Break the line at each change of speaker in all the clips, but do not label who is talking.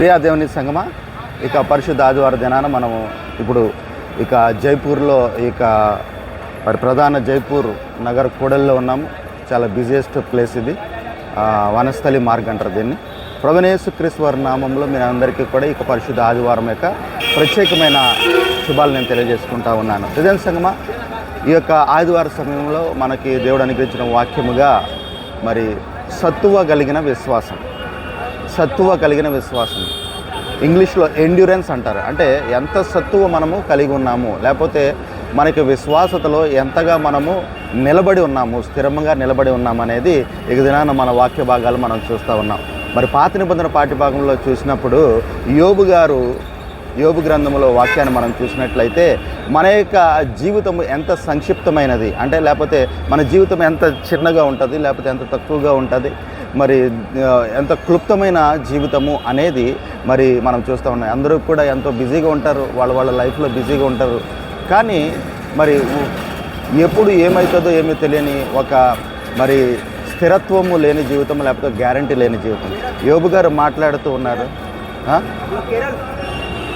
ప్రియా దేవుని సంగమా? ఇక పరిశుద్ధ ఆదివార దినాన మనము ఇప్పుడు ఇక జైపూర్లో ఇక ప్రధాన జైపూర్ నగర్ కూడల్లో ఉన్నాము. చాలా బిజియెస్ట్ ప్లేస్ ఇది. వనస్థలి మార్గ్ అంటారు దీన్ని. ప్రభనేసు క్రీశ్వర్ నామంలో మీ అందరికీ కూడా ఇక పరిశుద్ధ ఆదివారం యొక్క ప్రత్యేకమైన శుభాలు నేను తెలియజేసుకుంటా ఉన్నాను. హృదయ సంగమా? ఈ యొక్క ఆదివార సమయంలో మనకి దేవుడు అనుగ్రహించిన వాక్యముగా మరి సత్తువ కలిగిన విశ్వాసం. సత్తువ కలిగిన విశ్వాసం. ఇంగ్లీష్లో ఎండ్యూరెన్స్ అంటారు. అంటే ఎంత సత్తువ మనము కలిగి ఉన్నాము. లేకపోతే మనకి విశ్వాసతలో ఎంతగా మనము నిలబడి ఉన్నాము స్థిరంగా నిలబడి ఉన్నాము అనేది ఇక దినాన మన వాక్య భాగాలు మనం చూస్తూ ఉన్నాం. మరి పాత నిబంధన పాఠ్యభాగంలో చూసినప్పుడు యోబు గారు యోబు గ్రంథంలో వాక్యాన్ని మనం చూసినట్లయితే మన యొక్క జీవితం ఎంత సంక్షిప్తమైనది. అంటే లేకపోతే మన జీవితం ఎంత చిన్నగా ఉంటుంది లేకపోతే ఎంత తక్కువగా ఉంటుంది. మరి ఎంత క్లుప్తమైన జీవితము అనేది మరి మనం చూస్తూ ఉన్నాం అందరూ కూడా ఎంతో బిజీగా ఉంటారు. వాళ్ళ వాళ్ళ లైఫ్లో బిజీగా ఉంటారు. కానీ మరి ఎప్పుడు ఏమవుతుందో ఏమీ తెలియని ఒక మరి స్థిరత్వము లేని జీవితం లేకపోతే గ్యారంటీ లేని జీవితం. యోబు గారు మాట్లాడుతూ ఉన్నారు.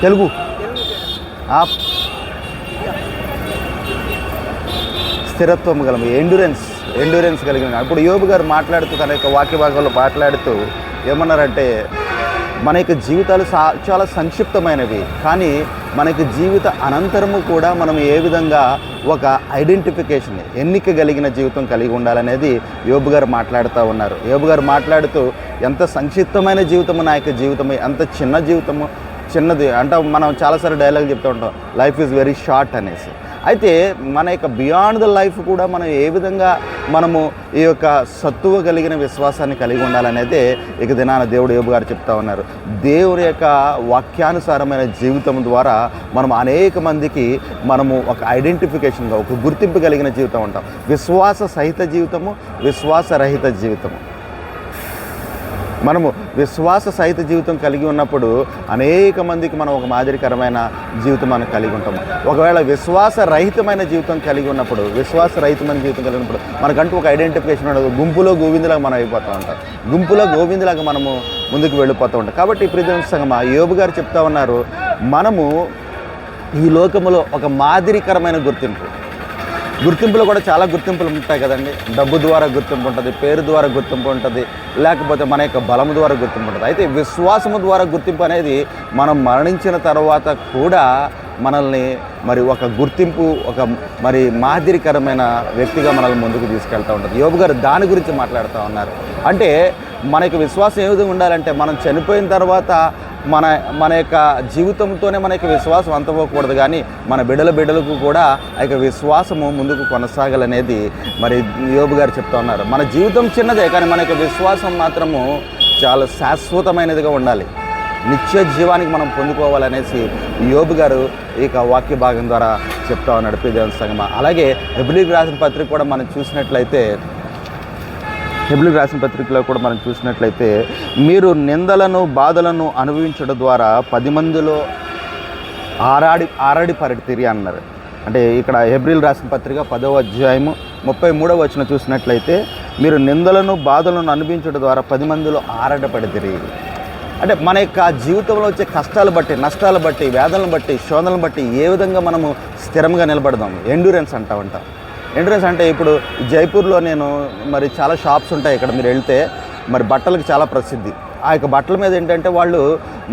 తెలుగు. ఆ స్థిరత్వం గల ఎండ్యూరెన్స్ ఎండ్యూరెన్స్ కలిగిన అప్పుడు యోబు గారు మాట్లాడుతూ తన యొక్క వాక్య భాగంలో మాట్లాడుతూ ఏమన్నారంటే మన యొక్క జీవితాలు సా చాలా సంక్షిప్తమైనవి కానీ మనకి జీవిత అనంతరము కూడా మనం ఏ విధంగా ఒక ఐడెంటిఫికేషన్ ఎన్నిక కలిగిన జీవితం కలిగి ఉండాలనేది యోబు గారు మాట్లాడుతూ ఉన్నారు. యోబు గారు మాట్లాడుతూ ఎంత సంక్షిప్తమైన జీవితము నా యొక్క జీవితము ఎంత చిన్న జీవితము చిన్నది అంటే మనం చాలాసార్లు డైలాగ్ చెప్తూ ఉంటాం లైఫ్ ఈజ్ వెరీ షార్ట్ అనేసి. అయితే మన యొక్క బియాండ్ ద లైఫ్ కూడా మనం ఏ విధంగా మనము ఈ యొక్క సత్తువ కలిగిన విశ్వాసాన్ని కలిగి ఉండాలనేది ఇక దినాన దేవుడు యోబు గారు చెప్తా ఉన్నారు. దేవుని యొక్క వాక్యానుసారమైన జీవితం ద్వారా మనం అనేక మందికి మనము ఒక ఐడెంటిఫికేషన్గా ఒక గుర్తింపు కలిగిన జీవితం ఉంటాం విశ్వాస సహిత జీవితము విశ్వాసరహిత జీవితము. మనము విశ్వాస సహిత జీవితం కలిగి ఉన్నప్పుడు అనేక మందికి మనం ఒక మాదిరికరమైన జీవితం మనం కలిగి ఉంటాము. ఒకవేళ విశ్వాస రహితమైన జీవితం కలిగి ఉన్నప్పుడు విశ్వాస రహితమైన జీవితం కలిగి ఉన్నప్పుడు మనకంటూ ఒక ఐడెంటిఫికేషన్ ఉండదు. గుంపులో గోవిందులాగా మనం అయిపోతూ ఉంటాం. గుంపులో గోవిందులాగా మనము ముందుకు వెళ్ళిపోతూ ఉంటాం. కాబట్టి ఇప్పుడు సంగమా యోబు గారు చెప్తా ఉన్నారు మనము ఈ లోకములో ఒక మాదిరికరమైన గుర్తింపు. గుర్తింపులు కూడా చాలా గుర్తింపులు ఉంటాయి కదండి. డబ్బు ద్వారా గుర్తింపు ఉంటుంది పేరు ద్వారా గుర్తింపు ఉంటుంది లేకపోతే మన యొక్క బలం ద్వారా గుర్తింపు ఉంటుంది. అయితే విశ్వాసము ద్వారా గుర్తింపు అనేది మనం మరణించిన తర్వాత కూడా మనల్ని మరి ఒక గుర్తింపు ఒక మరి మాదిరికరమైన వ్యక్తిగా మనల్ని ముందుకు తీసుకెళ్తూ ఉంటుంది. యోబు గారు దాని గురించి మాట్లాడుతూ ఉన్నారు. అంటే మన యొక్క విశ్వాసం ఏ విధంగా ఉండాలంటే మనం చనిపోయిన తర్వాత మన మన యొక్క జీవితంతోనే మన యొక్క విశ్వాసం అంతపోకూడదు కానీ మన బిడల బిడ్డలకు కూడా ఆ యొక్క విశ్వాసము ముందుకు కొనసాగాలనేది మరి యోబు గారు చెప్తా ఉన్నారు. మన జీవితం చిన్నదే కానీ మన యొక్క విశ్వాసం మాత్రము చాలా శాశ్వతమైనదిగా ఉండాలి. నిత్య జీవానికి మనం పొందుకోవాలనేసి యోబు గారు ఈ యొక్క వాక్య భాగం ద్వారా చెప్తా ఉన్నాడు ప్రియదేవన సంగమ. అలాగే హెబ్రిక్ రాసిన పత్రిక కూడా మనం చూసినట్లయితే హెబ్రిల్ రాసిన పత్రికలో కూడా మనం చూసినట్లయితే మీరు నిందలను బాధలను అనుభవించడం ద్వారా పది మందిలో ఆరాడి ఆరాడి పరిటిరి అన్నారు. అంటే ఇక్కడ హెబ్రిల్ రాసిన పత్రిక పదవ అధ్యాయము ముప్పై మూడవ వచ్చిన చూసినట్లయితే మీరు నిందలను బాధలను అనుభవించడం ద్వారా పది మందిలో ఆరాటపడితిరి అంటే మన యొక్క జీవితంలో వచ్చే కష్టాలు బట్టి నష్టాలు బట్టి వేదనలు బట్టి శోధనలు బట్టి ఏ విధంగా మనము స్థిరంగా నిలబడదాం ఎండూరెన్స్ అంటామంటాం ఎంట్రన్స్ అంటే ఇప్పుడు జైపూర్లో నేను మరి చాలా షాప్స్ ఉంటాయి ఇక్కడ మీరు వెళ్తే మరి బట్టలకు చాలా ప్రసిద్ధి. ఆ యొక్క బట్టల మీద ఏంటంటే వాళ్ళు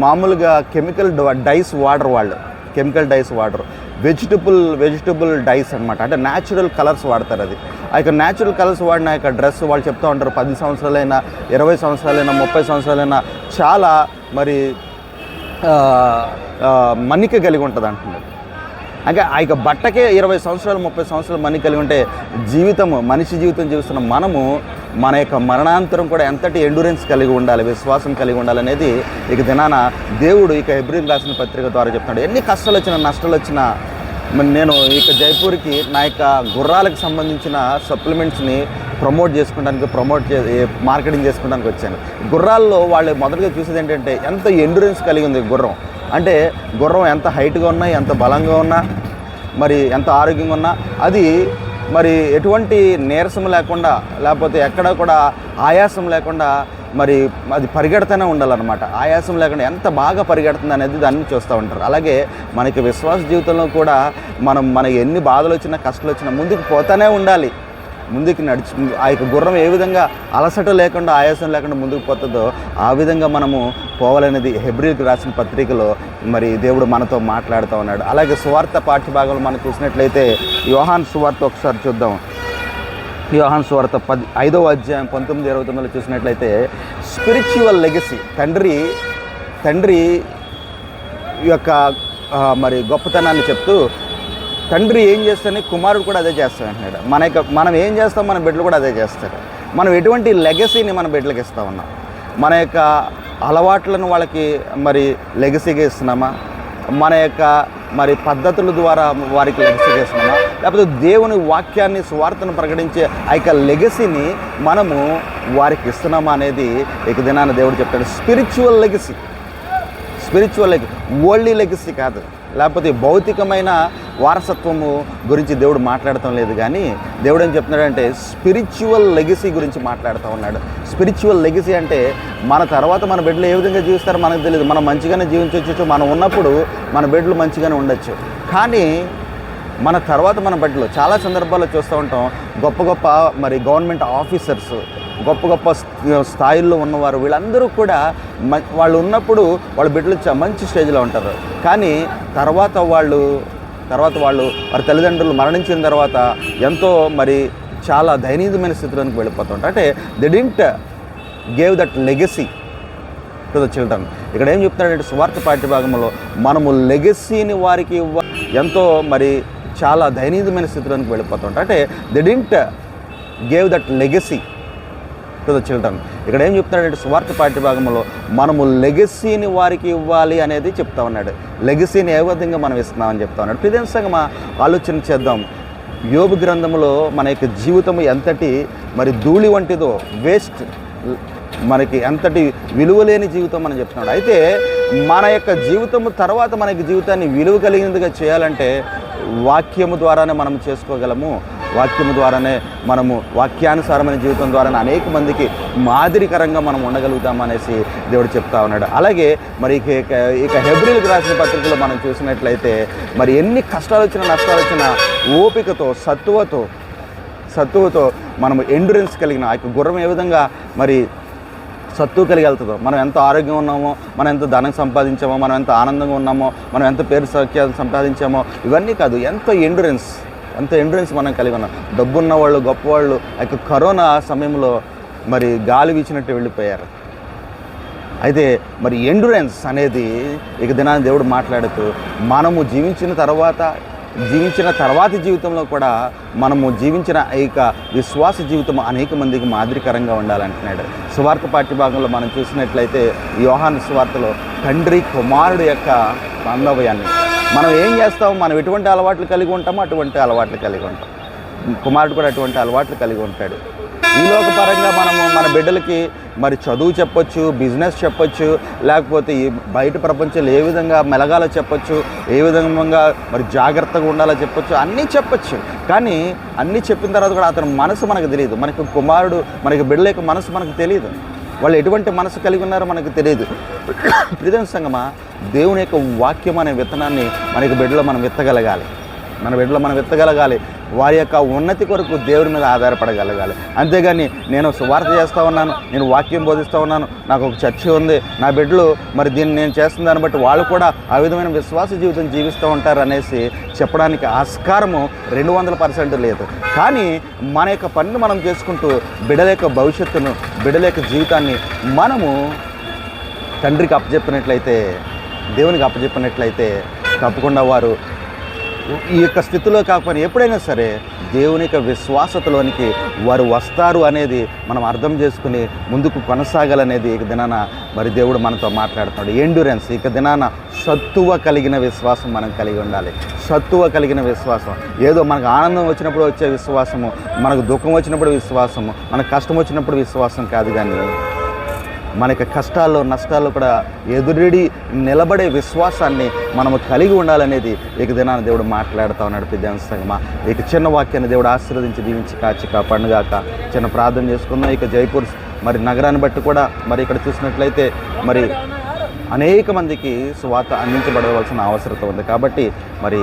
మామూలుగా కెమికల్ డైస్ వాడరు వాళ్ళు. కెమికల్ డైస్ వాడరు. వెజిటబుల్ వెజిటబుల్ డైస్ అనమాట అంటే న్యాచురల్ కలర్స్ వాడతారు అది. ఆ యొక్క న్యాచురల్ కలర్స్ వాడిన యొక్క డ్రెస్ వాళ్ళు చెప్తూ ఉంటారు పది సంవత్సరాలైనా ఇరవై సంవత్సరాలైనా ముప్పై సంవత్సరాలైనా చాలా మరి మన్నిక కలిగి ఉంటుంది అంటున్నారు అంటే ఆ యొక్క బట్టకే ఇరవై సంవత్సరాలు ముప్పై సంవత్సరాలు మనీ కలిగి ఉంటే జీవితము మనిషి జీవితం జీవిస్తున్న మనము మన యొక్క మరణాంతరం కూడా ఎంతటి ఎండూరెన్స్ కలిగి ఉండాలి విశ్వాసం కలిగి ఉండాలనేది ఇక దినాన దేవుడు ఇక ఎబ్రిల్ రాసిన పత్రిక ద్వారా చెప్తున్నాడు. ఎన్ని కష్టాలు వచ్చినా నష్టాలు వచ్చినా నేను ఇక జైపూర్కి నా యొక్క గుర్రాలకు సంబంధించిన సప్లిమెంట్స్ని ప్రమోట్ చేసుకోవడానికి ప్రమోట్ చే మార్కెటింగ్ చేసుకోవడానికి వచ్చాను. గుర్రాల్లో వాళ్ళు మొదటగా చూసేది ఏంటంటే ఎంత ఎండూరెన్స్ కలిగి ఉంది గుర్రం. అంటే గుర్రం ఎంత హైట్గా ఉన్నా ఎంత బలంగా ఉన్నా మరి ఎంత ఆరోగ్యంగా ఉన్నా అది మరి ఎటువంటి నీరసం లేకుండా లేకపోతే ఎక్కడ కూడా ఆయాసం లేకుండా మరి అది పరిగెడుతూనే ఉండాలన్నమాట. ఆయాసం లేకుండా ఎంత బాగా పరిగెడుతుంది అనేది దాన్ని చూస్తూ ఉంటారు. అలాగే మనకి విశ్వాస జీవితంలో కూడా మనం మనకి ఎన్ని బాధలు వచ్చినా కష్టాలు వచ్చినా ముందుకు పోతూనే ఉండాలి. ముందుకు నడిచి ఆ యొక్క గుర్రం ఏ విధంగా అలసట లేకుండా ఆయాసం లేకుండా ముందుకు పోతుందో ఆ విధంగా మనము పోవాలనేది హెబ్రిల్కి రాసిన పత్రికలో మరి దేవుడు మనతో మాట్లాడుతూ ఉన్నాడు. అలాగే సువార్త పాఠ్యభాగంలో మనం చూసినట్లయితే యోహాన్ సువార్త ఒకసారి చూద్దాం. యోహాన్ సువార్త పది ఐదవ అధ్యాయం పంతొమ్మిది ఇరవై తొమ్మిదిలో చూసినట్లయితే స్పిరిచువల్ లెగసీ తండ్రి తండ్రి యొక్క మరి గొప్పతనాన్ని చెప్తూ తండ్రి ఏం చేస్తానని కుమారుడు కూడా అదే చేస్తాడు అంటున్నాడు మన యొక్క మనం ఏం చేస్తాం? మన బిడ్డలు కూడా అదే చేస్తారు. మనం ఎటువంటి లెగసీని మన బిడ్డలకు ఇస్తూ ఉన్నాం? మన యొక్క అలవాట్లను వాళ్ళకి మరి లెగసీగా ఇస్తున్నామా? మన యొక్క మరి పద్ధతుల ద్వారా వారికి లెగసీ ఇస్తున్నామా? లేకపోతే దేవుని వాక్యాన్ని స్వార్థను ప్రకటించే ఆ యొక్క లెగసీని మనము వారికి ఇస్తున్నామా అనేది ఇక దినాన దేవుడు చెప్తాడు. Spiritual legacy spiritual legacy worldly legacy కాదు. లేకపోతే భౌతికమైన వారసత్వము గురించి దేవుడు మాట్లాడటం లేదు కానీ దేవుడు ఏం చెప్తున్నాడంటే స్పిరిచువల్ లెగసీ గురించి మాట్లాడుతూ ఉన్నాడు. స్పిరిచువల్ లెగసీ అంటే మన తర్వాత మన బిడ్డలు ఏ విధంగా జీవిస్తారో మనకు తెలియదు మనం మంచిగానే జీవించవచ్చు మనం ఉన్నప్పుడు మన బిడ్డలు మంచిగానే ఉండొచ్చు. కానీ మన తర్వాత మన బిడ్డలు చాలా సందర్భాల్లో చూస్తూ ఉంటాం గొప్ప గొప్ప మరి గవర్నమెంట్ ఆఫీసర్స్ గొప్ప గొప్ప స్థాయిల్లో ఉన్నవారు వీళ్ళందరూ కూడా మ- వాళ్ళు ఉన్నప్పుడు వాళ్ళ బిడ్డలు మంచి స్టేజ్లో ఉంటారు. కానీ తర్వాత వాళ్ళు తర్వాత వాళ్ళు వారి తల్లిదండ్రులు మరణించిన తర్వాత ఎంతో మరి చాలా దయనీయమైన స్థితిలోకి వెళ్ళిపోతుంటారు అంటే they didn't gave that legacy to the children ఇక్కడ ఏం చెప్తున్నాడంటే స్వార్థ పాఠ్య భాగంలో మనము లెగసీని వారికి ఇవ్వ ఎంతో మరి చాలా దయనీయమైన స్థితిలోకి వెళ్ళిపోతుంటారు అంటే they didn't gave that legacy to the children ఇక్కడ ఏం చెప్తున్నాడంటే స్వార్థ పాఠ్యభాగంలో మనము లెగసీని వారికి ఇవ్వాలి అనేది చెప్తా ఉన్నాడు. లెగసీని ఏ విధంగా మనం ఇస్తున్నామని చెప్తా ఉన్నాడు. ప్రిదెన్సంగా ఆలోచన చేద్దాం. యోగ గ్రంథంలో మన యొక్క జీవితం ఎంతటి మరి ధూళి వంటిదో వేస్ట్ మనకి ఎంతటి విలువలేని జీవితం మనం చెప్తున్నాడు. అయితే మన యొక్క జీవితము తర్వాత మన యొక్క జీవితాన్ని విలువ కలిగినదిగా చేయాలంటే వాక్యము ద్వారానే మనం చేసుకోగలము. వాక్యము ద్వారానే మనము వాక్యానుసారమైన జీవితం ద్వారానే అనేక మందికి మాదిరికరంగా మనం ఉండగలుగుతామనేసి దేవుడు చెప్తా ఉన్నాడు. అలాగే మరి ఇక హెబ్రిల్కి రాసిన పత్రికలో మనం చూసినట్లయితే మరి ఎన్ని కష్టాలు వచ్చినా నష్టాలు వచ్చినా ఓపికతో సత్తువతో సత్తువతో మనము ఎండురెన్స్ కలిగిన ఆ యొక్క గుర్రం ఏ విధంగా మరి సత్తు కలిగి వెళ్తుందో మనం ఎంత ఆరోగ్యం ఉన్నామో మనం ఎంత ధనం సంపాదించామో మనం ఎంత ఆనందంగా ఉన్నామో మనం ఎంత పేరు సౌఖ్యాలు సంపాదించామో ఇవన్నీ కాదు ఎంత ఎండురెన్స్ ఎంత ఎండ్రెన్స్ మనం కలిగి ఉన్నాం. డబ్బున్న వాళ్ళు గొప్పవాళ్ళు ఆ యొక్క కరోనా సమయంలో మరి గాలి వీచినట్టు వెళ్ళిపోయారు. అయితే మరి ఎండ్రెన్స్ అనేది ఇక దినాన్ని దేవుడు మాట్లాడుతూ మనము జీవించిన తర్వాత జీవించిన తర్వాతి జీవితంలో కూడా మనము జీవించిన ఈక యొక్క విశ్వాస జీవితం అనేక మందికి మాదిరికరంగా ఉండాలంటున్నాడు. సువార్త పాఠ్యభాగంలో మనం చూసినట్లయితే యోహాను సువార్తలో తండ్రి కుమారుడు యొక్క బాంధవ్యాన్ని మనం ఏం చేస్తాం? మనం ఎటువంటి అలవాట్లు కలిగి ఉంటామో అటువంటి అలవాట్లు కలిగి ఉంటాం. కుమారుడు కూడా అటువంటి అలవాట్లు కలిగి ఉంటాడు. ఈ లోకపరంగా మనము మన బిడ్డలకి మరి చదువు చెప్పొచ్చు బిజినెస్ చెప్పొచ్చు లేకపోతే ఈ బయట ప్రపంచంలో ఏ విధంగా మెలగాలో చెప్పొచ్చు ఏ విధంగా మరి జాగ్రత్తగా ఉండాలో చెప్పొచ్చు అన్నీ చెప్పొచ్చు. కానీ అన్నీ చెప్పిన తర్వాత కూడా అతని మనసు మనకు తెలియదు. మనకి కుమారుడు మనకి బిడ్డల యొక్క మనసు మనకు తెలియదు. వాళ్ళు ఎటువంటి మనసు కలిగి ఉన్నారో మనకు తెలియదు. ప్రియం సంగమా దేవుని యొక్క వాక్యం అనే విత్తనాన్ని మనకి బిడ్డలో మనం విత్తగలగాలి. మన బిడ్డలో మనం విత్తగలగాలి. వారి యొక్క ఉన్నతి కొరకు దేవుడి మీద ఆధారపడగలగాలి. అంతేగాని నేను సువార్త చేస్తూ ఉన్నాను నేను వాక్యం బోధిస్తూ ఉన్నాను నాకు ఒక చర్చ ఉంది నా బిడ్డలు మరి దీన్ని నేను చేస్తున్న దాన్ని బట్టి వాళ్ళు కూడా ఆ విధమైన విశ్వాస జీవితం జీవిస్తూ ఉంటారు అనేసి చెప్పడానికి ఆస్కారము రెండు వందల పర్సెంట్ లేదు. కానీ మన యొక్క పనిని మనం చేసుకుంటూ బిడ్డల యొక్క భవిష్యత్తును బిడ్డల యొక్క జీవితాన్ని మనము తండ్రికి అప్పచెప్పినట్లయితే దేవునికి అప్పచెప్పినట్లయితే తప్పకుండా వారు ఈ యొక్క స్థితిలో కాకపోయినా ఎప్పుడైనా సరే దేవుని యొక్క విశ్వాసతలోనికి వారు వస్తారు అనేది మనం అర్థం చేసుకుని ముందుకు కొనసాగాలనేది ఇక దినాన మరి దేవుడు మనతో మాట్లాడుతున్నాడు. ఎండ్యూరెన్స్ ఇక దినాన సత్తువ కలిగిన విశ్వాసం మనం కలిగి ఉండాలి. సత్తువ కలిగిన విశ్వాసం. ఏదో మనకు ఆనందం వచ్చినప్పుడు వచ్చే విశ్వాసము మనకు దుఃఖం వచ్చినప్పుడు విశ్వాసము మనకు కష్టం వచ్చినప్పుడు విశ్వాసం కాదు కానీ మనకి కష్టాల్లో నష్టాల్లో కూడా ఎదురెడి నిలబడే విశ్వాసాన్ని మనము కలిగి ఉండాలనేది ఇక దినాన్ని దేవుడు మాట్లాడుతూ ఉన్నాడు పెద్దాంశంగా ఇక చిన్న వాక్యాన్ని దేవుడు ఆశీర్వదించి దీవించి కాచి కాపాడుగాక చిన్న ప్రార్థన చేసుకుందాం. ఇక జైపూర్ మరి నగరాన్ని బట్టి కూడా మరి ఇక్కడ చూసినట్లయితే మరి అనేక మందికి స్వాత అందించబడవలసిన అవసరత ఉంది. కాబట్టి మరి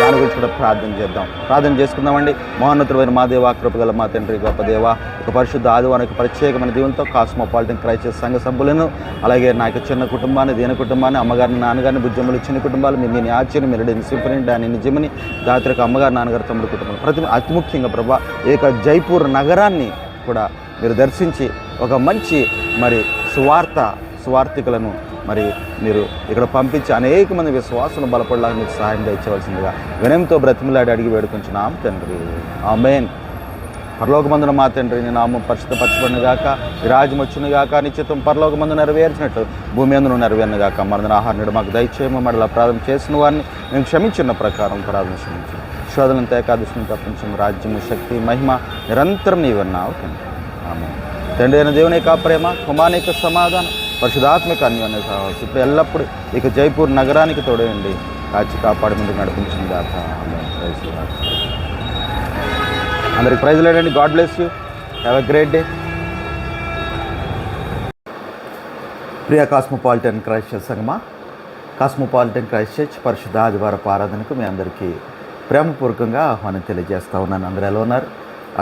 దాని గురించి కూడా ప్రార్థన చేద్దాం. ప్రార్థన చేసుకుందామండి. మహోన్నతుడైన మా దేవ కృపగల మా తండ్రి గొప్ప దేవ ఒక పరిశుద్ధ ఆదివానికి ప్రత్యేకమైన దీవులతో కాస్మోపాలిటన్ క్రైసిస్ సంఘ సభ్యులను అలాగే నా యొక్క చిన్న కుటుంబాన్ని దీని కుటుంబాన్ని అమ్మగారిని నాన్నగారిని బుజ్జమ్మలు చిన్న కుటుంబాలు మీ నేను ఆశ్చర్యం మీరు సింపని డాని నిజమని దాత్రికి అమ్మగారు నాన్నగారు తమ్ముడు కుటుంబం. ప్రతి అతి ముఖ్యంగా ప్రభా ఈ యొక్క జైపూర్ నగరాన్ని కూడా మీరు దర్శించి ఒక మంచి మరి సువార్త సువార్థికులను మరి మీరు ఇక్కడ పంపించి అనేక మంది విశ్వాసులను బలపడడానికి మీకు సహాయం ఇచ్చవలసిందిగా వినయంతో బ్రతిమలాడి అడిగి వేడుకుంటున్నాం తండ్రి. ఆమెన్. పరలోకమందున మా తండ్రి నీ నామం పరిశుద్ధపరచబడిన గాక ఈ రాజ్యం వచ్చిన గాక నిశ్చితం పరలోకమందు నెరవేర్చినట్టు భూమి అందును నెరవేరిన గాక మరణ ఆహారం మాకు దయచేయము మరలా ప్రారంభం చేసిన వారిని మేము క్షమించిన ప్రకారం ప్రారంభం క్షమించు శోధనం ఏకాదశిని తప్పించము రాజ్యము శక్తి మహిమ నిరంతరం నీవన్నావు తండ్రి. ఆమె తండ్రి అయిన దేవుని యొక్క ప్రేమ కుమానిక సమాధానం పరిశుధాత్మిక అన్యోన్య సహవాసం ఇప్పుడు ఎల్లప్పుడూ ఇక జైపూర్ నగరానికి తోడేయండి. కాచి కాపాడి ముందుకు నడిపించింది దాత అందరికి ప్రైజ్ లేడండి. God bless you. Have a great day. Priya cosmopolitan Christ church సంగమా కాస్మోపాలిటన్ క్రైస్ట్ చర్చ్ పరిశుద్ధ ఆదివారపు ఆరాధనకు మీ అందరికీ ప్రేమపూర్వకంగా ఆహ్వానం తెలియజేస్తా ఉన్నాను. అందరూ ఎలా ఉన్నారు?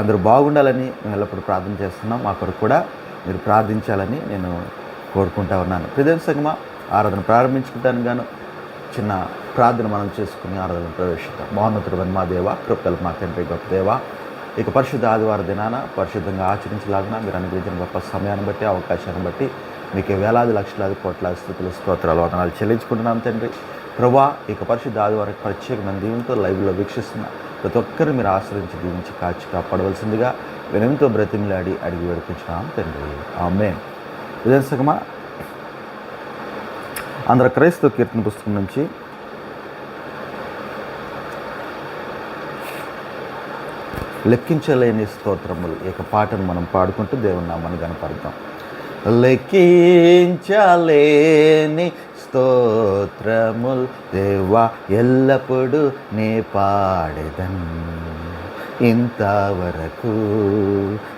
అందరూ బాగుండాలని మేము ఎల్లప్పుడూ ప్రార్థన చేస్తున్నాం. మా కొరకు కూడా మీరు ప్రార్థించాలని నేను కోరుకుంటా ఉన్నాను. ప్రదేశ సంగమా ఆరాధన ప్రారంభించుకుంటాను గాను. చిన్న ప్రార్థన మనం చేసుకుని ఆరాధన ప్రవేశిద్దాం. మహోన్నతుడు వన్మాదేవ దేవ కృపలు మా తండ్రి గొప్ప దేవ ఇక పరిశుద్ధ ఆదివార దినాన పరిశుద్ధంగా ఆచరించలాగిన మీరు అనుగ్రహించిన గొప్ప సమయాన్ని బట్టి అవకాశాన్ని బట్టి మీకు వేలాది లక్షలాది కోట్లాది స్థితులు స్తోత్రాలు వదనాలు చెల్లించుకుంటున్నాం తండ్రి. ప్రభా ఇక పరిశుద్ధ ఆదివారం ప్రత్యేకమైన దీవులతో లైవ్లో వీక్షిస్తున్న ప్రతి ఒక్కరు మీరు ఆశ్రయించి దీవించి కాచి కాపాడవలసిందిగా వినయంతో బ్రతిమిలాడి అడిగి వేడుకుంటున్నాం తండ్రి. ఆమె విదర్శకమా ఆంధ్ర క్రైస్తవ కీర్తన పుస్తకం నుంచి లెక్కించలేని స్తోత్రములు. ఇక పాటను మనం పాడుకుంటూ దేవుని నామాన్ని కనపడతాం లెక్కించలేని స్తోత్రములు దేవా ఎల్లప్పుడూ నే పాడేదన్. ఇంతవరకు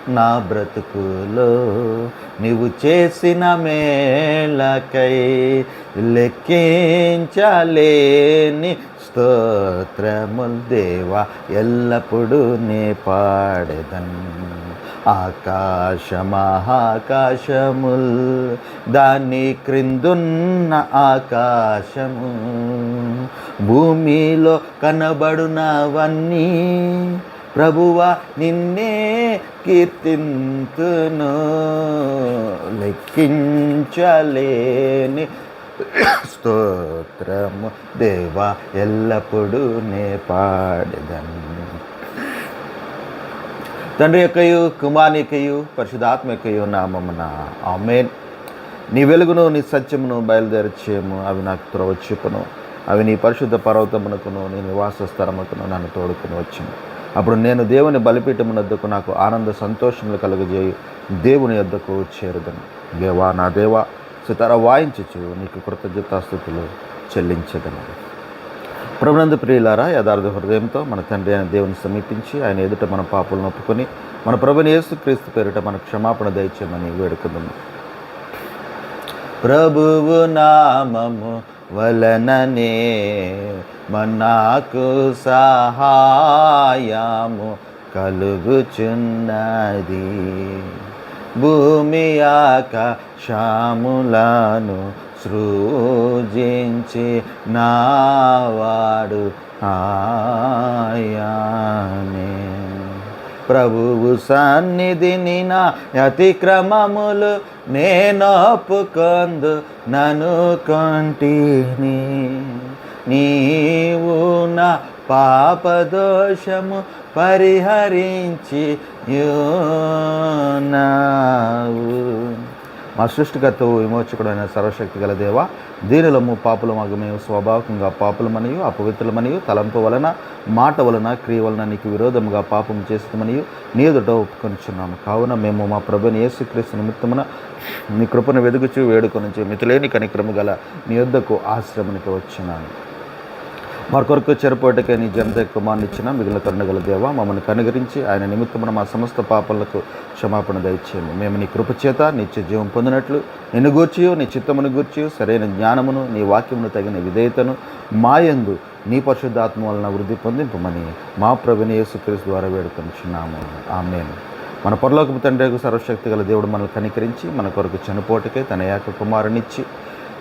నా బ్రతుకులో నీవు చేసిన మేళకై లెక్కించలేని స్తోత్రముల్ దేవా ఎల్లప్పుడూ నే ఆకాశ మహాకాశముల్ దాని క్రిందున్న ఆకాశము భూమిలో కనబడునవన్నీ ప్రభువా నిన్నే కీర్తింతును లెక్కించలేని స్తోత్రము. దేవా ఎల్లప్పుడూ నే పాడేదను. తండ్రి యొక్కయు కుమానికయు పరిశుధాత్మ యొక్కయు నామమున ఆమెన్. నీ వెలుగును నీ సత్యమును బయలుదేరచేయము అవి నాకు త్రోవ అవి నీ పరిశుద్ధ పర్వతమునకును నీ నివాస స్థలముకును నన్ను తోడుకుని వచ్చింది అప్పుడు నేను దేవుని బలిపీఠమునద్దకు నాకు ఆనంద సంతోషములు కలుగజేయి. దేవుని యొద్దకు చేరుదను. దేవా నా దేవా సితార వాయించచ్చు నీకు కృతజ్ఞతాస్థుతులు చెల్లించదను. ప్రభునంద ప్రియులారా యథార్థ హృదయంతో మన తండ్రి అయిన దేవుని సమీపించి ఆయన ఎదుట మన పాపులను ఒప్పుకొని మన ప్రభుని యేసుక్రీస్తు పేరిట మన క్షమాపణ దయచేయమని వేడుకుందాము ప్రభువు నామము వలననే మనకు సహాయము కలుగుచున్నది. భూమి ఆకాశములను సృజించి నావాడు ఆయానే. ప్రభువు సన్నిధిని నా అతిక్రమములు నేనొప్పుకొందు నను కొంటిని. నీవు నా పాపదోషము పరిహరించి యోనావు మా సృష్టికర్తవు విమోచకుడైన సర్వశక్తి గల దేవ దీనిలము పాపులమగు మేము స్వాభావికంగా పాపులమనియు అపవిత్రులమనియు తలంపు వలన మాట వలన క్రియ వలన నీకు విరోధముగా పాపం చేస్తామనియు నీ ఎదుట ఒప్పుకొనిచున్నాము. కావున మేము మా ప్రభుని యేసుక్రీస్తు నిమిత్తమున నీ కృపను వెదుగుచు వేడుకొనిచు మితులేని కనిక్రమ గల నీ యొద్దకు ఆశ్రమనికి వచ్చినాను మా కొరకు చెరపోటకే నీ జనత కుమారునిచ్చిన మిగిలిన కరుణగల దేవ మమ్మల్ని కనుగరించి ఆయన నిమిత్తమున మా సమస్త పాపలకు క్షమాపణ దయచేయండి. మేము నీ కృపచేత నిత్య జీవం పొందినట్లు నిన్ను గూర్చి నీ చిత్తమును గూర్చి సరైన జ్ఞానమును నీ వాక్యమును తగిన విధేయతను మాయందు నీ పరిశుద్ధాత్మ వలన వృద్ధి పొందింపమని మా ప్రభుని యేసుక్రీస్తు ద్వారా వేడుకొనిచున్నాము. ఆమెను. మన పరలోకపు తండ్రి సర్వశక్తి గల దేవుడు మనల్ని కనికరించి మన కొరకు చనిపోటుకే తన ఏక కుమారునిచ్చి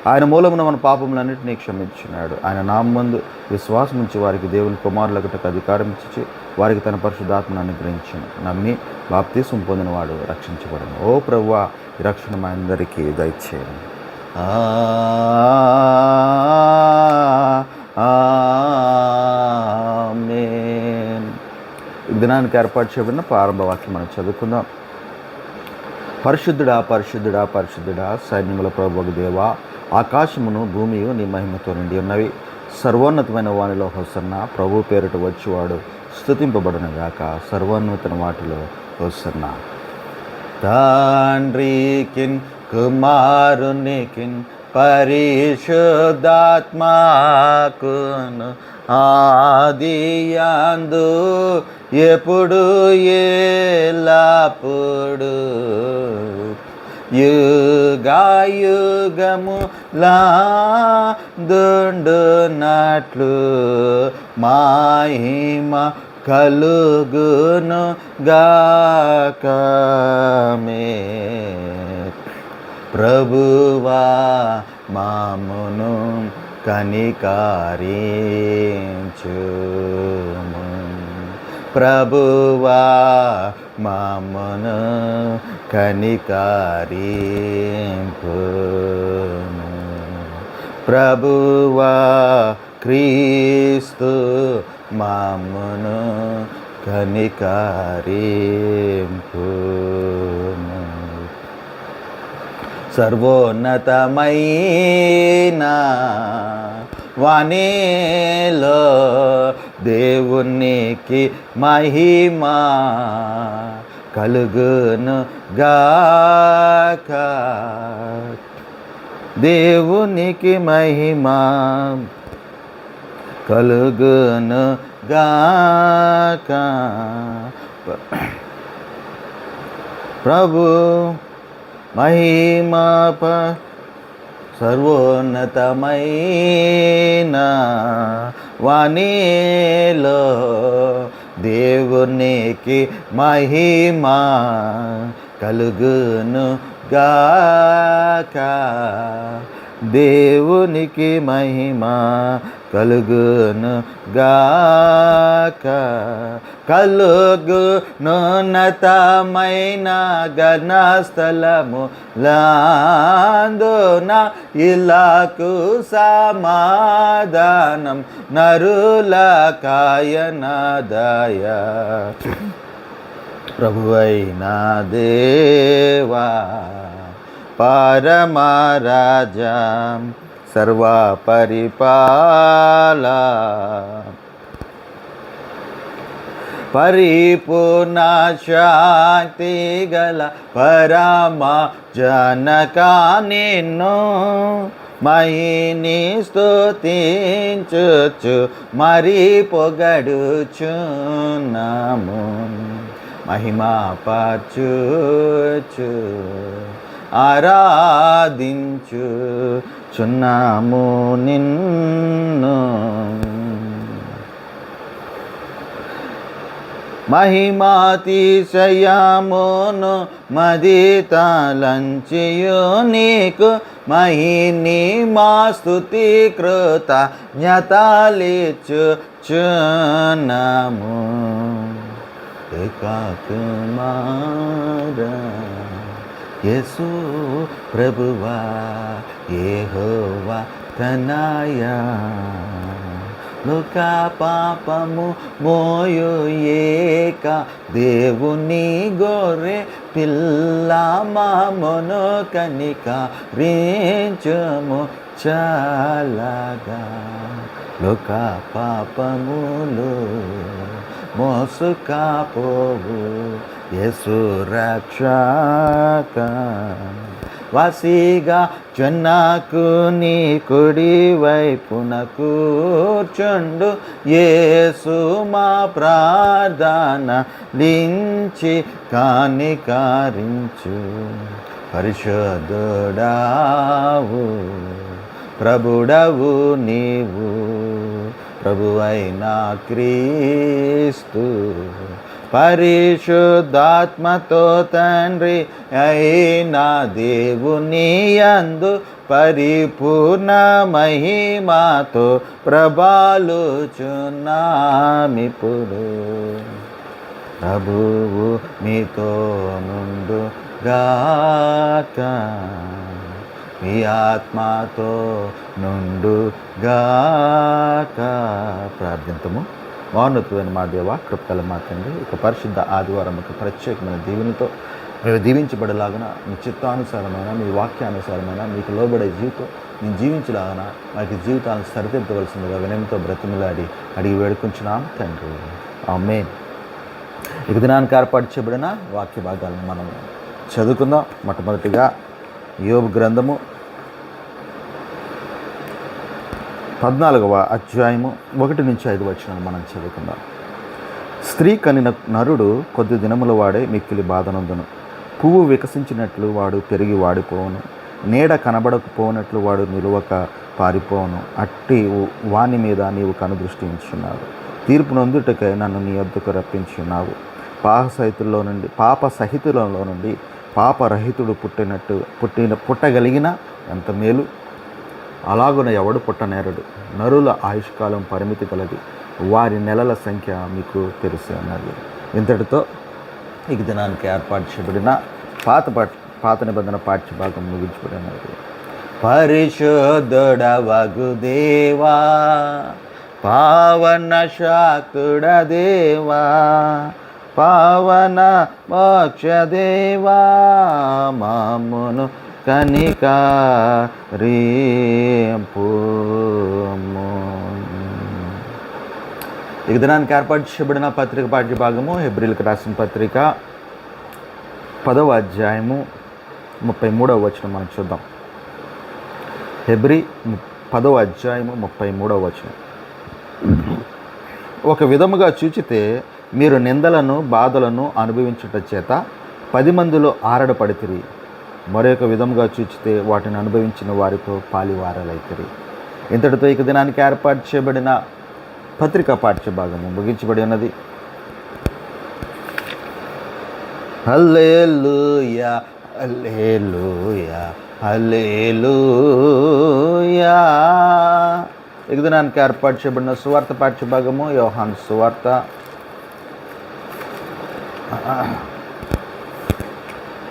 ఆయన మూలమున మన పాపములన్నింటినీ క్షమించినాడు. ఆయన నామందు విశ్వాసం ఉంచి వారికి దేవుని కుమారులకు అధికారం ఇచ్చి వారికి తన పరిశుద్ధాత్మను అనుగ్రహించను. నమ్మి బాప్తీసం పొందినవాడు రక్షించబడను. ఓ ప్రభువా ఈ రక్షణ మా అందరికీ దయచేయండి. దినానికి ఏర్పాటు చేయబడిన ప్రారంభ వాక్యం మనం చదువుకుందాం. పరిశుద్ధుడా పరిశుద్ధుడా పరిశుద్ధుడా సైన్యముల ప్రభు దేవా ఆకాశమును భూమియు నీ మహిమతో నిండి ఉన్నవి. సర్వోన్నతమైన వానిలో హొసన్న ప్రభు పేరిట వచ్చివాడు స్థుతింపబడిన గాక. సర్వోన్నతమైన వాటిలో హొసన్న. తండ్రికిన్ కుమారునికిన్ పరిశుద్ధాత్మాకును ఆదియాందు ఎప్పుడు ఏలాపుడు. యుగాయుగములా దుండునట్లు మాహిమ కలుగును గాకమే. ప్రభువా మామును కనికారించు ప్రభువా మామను కనికారింపుము ప్రభువా క్రీస్తు మామును కనికారింపుము సర్వోన్నతమైన వాణిలో దేవునికి మహిమా కలుగును గాక దేవునికి మహిమా కలుగును గాక ప్రభు మహిమాప సర్వోన్నతమైన వాణిలో దేవునికి మహిమా కలుగును గాక దేవునికి మహిమా కలుగును గాక కలుగునున్నతమైన గణస్థలము లాందున ఇలాకు సమాధానం నరుల కాయనదయ. ప్రభువైన దేవా పరమరాజం సర్వా పరిపాల పరిపూర్ణ శాంతి గల పరమ జనకా నిన్ను మయిని స్తుతించుచు మరి పొగడుచున్నాము. మహిమా పరచుచు ఆరాధించు చున్నాము నిన్ను. మహిమాతిశయమును మదితలంచియు నీకు. మహిని మా స్థుతి కృత జ్ఞతలిచ్చు చున్నాము కుమార యేసు ప్రభువా యెహోవా తనయా. లోక పాపము మోయు ఏక దేవుని గొర్రె పిల్ల మామను కనిక రేంచము చాలగా. లోక పాపములు మోసుకపోవు యేసు రక్షక. వాసిగా జొన్నకు నీ కుడి వైపున కూర్చుండు. యేసు మా ప్రార్థన లించి కానికారించు. పరిశుద్ధుడావు ప్రభుడవు నీవు ప్రభువైన క్రీస్తు. పరిశుద్ధాత్మతో తండ్రి అయినా దేవుని అందు పరిపూర్ణ మహిమాతో ప్రభాలుచున్నామిప్పుడు ప్రభువు మీతో నుండు గాక మీ ఆత్మతో నుండు గాక ప్రార్థింతము మౌనత్వమైన మా దేవ కృపకల మా ఒక ఇక పరిశుద్ధ ఆదివారం ఒక ప్రత్యేకమైన దీవెనతో మేము దీవించబడేలాగన మీ చిత్తానుసారమైన మీ వాక్యానుసారమైన మీకు లోబడే జీవితం నేను జీవించలాగన మాకు జీవితాలను సరిదిద్దవలసిందిగా వినయంతో బ్రతిమలాడి అడిగి వేడుకుంటున్నాం తండ్రి. ఆమె ఇక దినానికి ఏర్పాటు చేయబడిన వాక్య భాగాలను మనం చదువుకుందాం. మొట్టమొదటిగా యోగ గ్రంథము పద్నాలుగవ అధ్యాయము ఒకటి నుంచి ఐదు వచ్చిన మనం చదువుకుందాం. స్త్రీ కనిన నరుడు కొద్ది దినముల వాడే మిక్కిలి బాధనందును. పువ్వు వికసించినట్లు వాడు పెరిగి వాడిపోవును. నీడ కనబడకపోనట్లు వాడు నిలువక పారిపోవును. అట్టి వాని మీద నీవు కనుదృష్టి ఉంచున్నావు తీర్పు నొందుటకై నన్ను నీ వద్దకు రప్పించున్నావు. పాప సహితుల్లో నుండి పాప సహితులలో నుండి పాపరహితుడు పుట్టినట్టు పుట్టిన పుట్టగలిగిన ఎంత మేలు? అలాగున ఎవడు పుట్టనేరడు. నరుల ఆయుష్కాలం పరిమితి కలది. వారి నెలల సంఖ్య మీకు తెలిసి ఉన్నది ఇంతటితో ఈ దినానికి ఏర్పాటు చేయబడిన పాత పాఠ పాత నిబంధన పాఠ్యభాగం ముగించబడినది పరిశుద్ధుడవగు దేవా పావన శాకుడ దేవా పావన మోక్ష దేవా మామును కనికా రేంపు ఈ దినానికి ఏర్పాటు చేయబడిన పత్రిక పాఠ్య భాగము హెబ్రిల్కి రాసిన పత్రిక పదవ అధ్యాయము ముప్పై మూడవ వచనం మనం చూద్దాం. హెబ్రి పదవ అధ్యాయము ముప్పై మూడవ వచనం. ఒక విధముగా చూచితే మీరు నిందలను బాధలను అనుభవించుట చేత పది మందిలో ఆరడపడితిరి. మరొక విధముగా చూచితే వాటిని అనుభవించిన వారితో పాలివారలైతరి. ఇంతటితో ఇక దినానికి ఏర్పాటు చేయబడిన పత్రికా పాఠ్య భాగము ముగించబడి ఉన్నది. Hallelujah hallelujah hallelujah. ఇక దినానికి ఏర్పాటు చేయబడిన సువార్త పాఠ్య భాగము యోహాన్ సువార్త.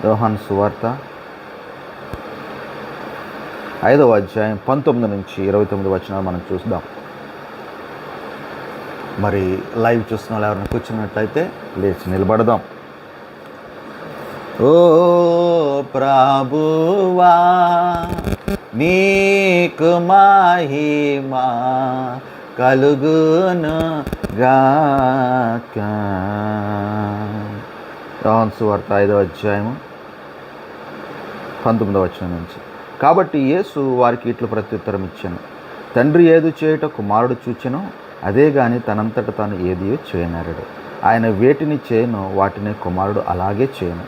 యోహాన్ సువార్త. ఐదవ అధ్యాయం పంతొమ్మిది నుంచి ఇరవై తొమ్మిది వచనాలు మనం చూద్దాం. మరి లైవ్ చూస్తున్న వాళ్ళు ఎవరైనా కూర్చున్నట్లయితే లేచి నిలబడదాం. ఓ ప్రభువా నీకు మహిమా కలుగును గాక రాన్స్ వార్త ఐదవ అధ్యాయము పంతొమ్మిదవ వచనం నుంచి. కాబట్టి యేసు వారికి ఇట్లు ప్రత్యుత్తరం ఇచ్చాను. తండ్రి ఏది చేయుట కుమారుడు చూచెను. అదే గాని తనంతట తాను ఏది చేయనరడు. ఆయన వేటిని చేయను వాటిని కుమారుడు అలాగే చేయను.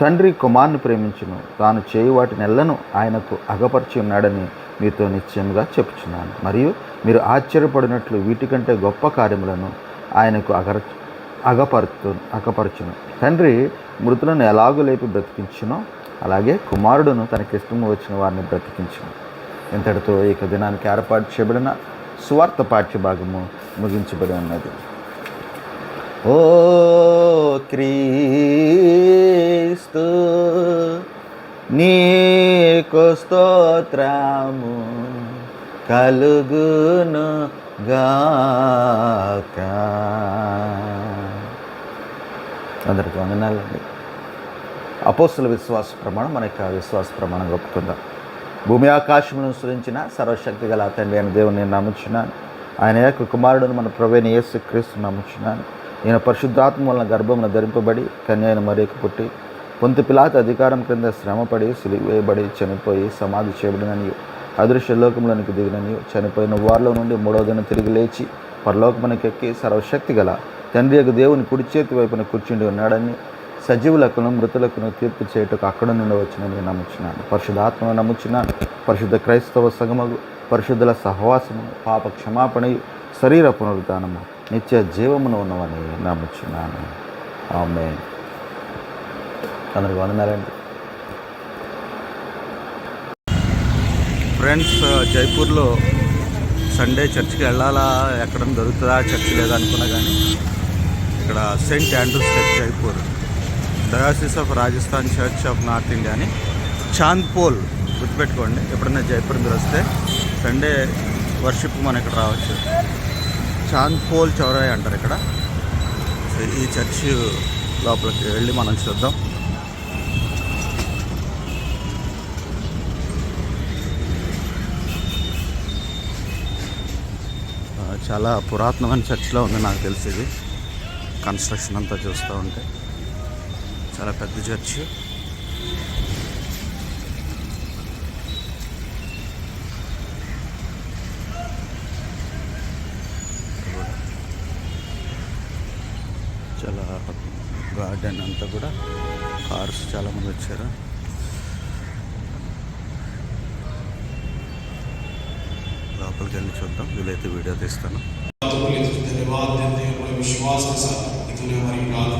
తండ్రి కుమారుని ప్రేమించును. తాను చేయి వాటి ఎల్లను ఆయనకు అగపరిచి ఉన్నాడని మీతో నిశ్చయంగా చెప్పుచున్నాను. మరియు మీరు ఆశ్చర్యపడినట్లు వీటికంటే గొప్ప కార్యములను ఆయనకు అగర అగపరుతు అగపరచును. తండ్రి మృతులను ఎలాగూ లేపి బ్రతికించునో అలాగే కుమారుడును తనకిష్టము వచ్చిన వారిని బ్రతికించును ఇంతటితో ఇక దినానికి ఏర్పాటు చేయబడిన స్వార్థ పాఠ్య భాగము ముగించబడి ఉన్నది. ఓ క్రీస్తు నీకు స్తోత్రము కలుగును గాక అందరికీ వందనాలండి. అపోస్తుల విశ్వాస ప్రమాణం మన యొక్క విశ్వాస ప్రమాణం ఒప్పుకుందాం భూమి ఆకాశములను సృజించిన సర్వశక్తి గల తండ్రి అయిన దేవుని నేను నమ్ముచున్నాను. ఆయన యొక్క కుమారుడును మన ప్రవేణ యేసు క్రీస్తు నమ్ముచున్నాను. ఈయన పరిశుద్ధాత్మ వలన గర్భమును ధరింపబడి కన్య అయిన మరేక పుట్టి పొంతి పిలాత అధికారం క్రింద శ్రమపడి సిలివేయబడి చనిపోయి సమాధి చేయబడినని అదృశ్య లోకంలోనికి దిగినని చనిపోయిన వారిలో నుండి మూడవ దిన తిరిగి లేచి పరలోకమునకెక్కి సర్వశక్తి గల తండ్రి యొక్క దేవుని కుడి చేతి వైపున కూర్చుండి ఉన్నాడని సజీవులకును మృతులకును తీర్పు చేయుటకు అక్కడ నుండి వచ్చినని నమ్ముచున్నాను. పరిశుద్ధాత్మ నమ్ముచున్నాను పరిశుద్ధ క్రైస్తవ సగమగు పరిశుద్ధుల సహవాసము పాప క్షమాపణ శరీర పునరుద్ధానము నిత్య జీవమును ఉన్నవని నమ్ముచున్నాను. ఆమె అందరికి వందనాలండి ఫ్రెండ్స్ జైపూర్లో సండే చర్చ్కి వెళ్ళాలా ఎక్కడ దొరుకుతుందా చర్చ్ లేదా అనుకున్నా కానీ ఇక్కడ Saint Andrews church Jaipur. Diocese of Rajasthan church of north India అని చాంద్పోల్ గుర్తుపెట్టుకోండి. ఎప్పుడైనా జైపూర్ మీరు వస్తే సండే వర్షిప్ మనం ఇక్కడ రావచ్చు. చాంద్పోల్ చౌరాయ్ అంటారు ఇక్కడ. సో ఈ చర్చ్ లోపలికి వెళ్ళి మనం చూద్దాం. చాలా పురాతనమైన చర్చ్లో ఉంది నాకు తెలిసి ఇది కన్స్ట్రక్షన్ అంతా చూస్తూ ఉంటే. చాలా పెద్ద చర్చ్ చాలా గార్డెన్ అంతా కూడా. కార్స్ చాలా మంది వచ్చారు. లోపలికి వెళ్ళి చూద్దాం. వీలైతే వీడియో తీస్తాను.
तो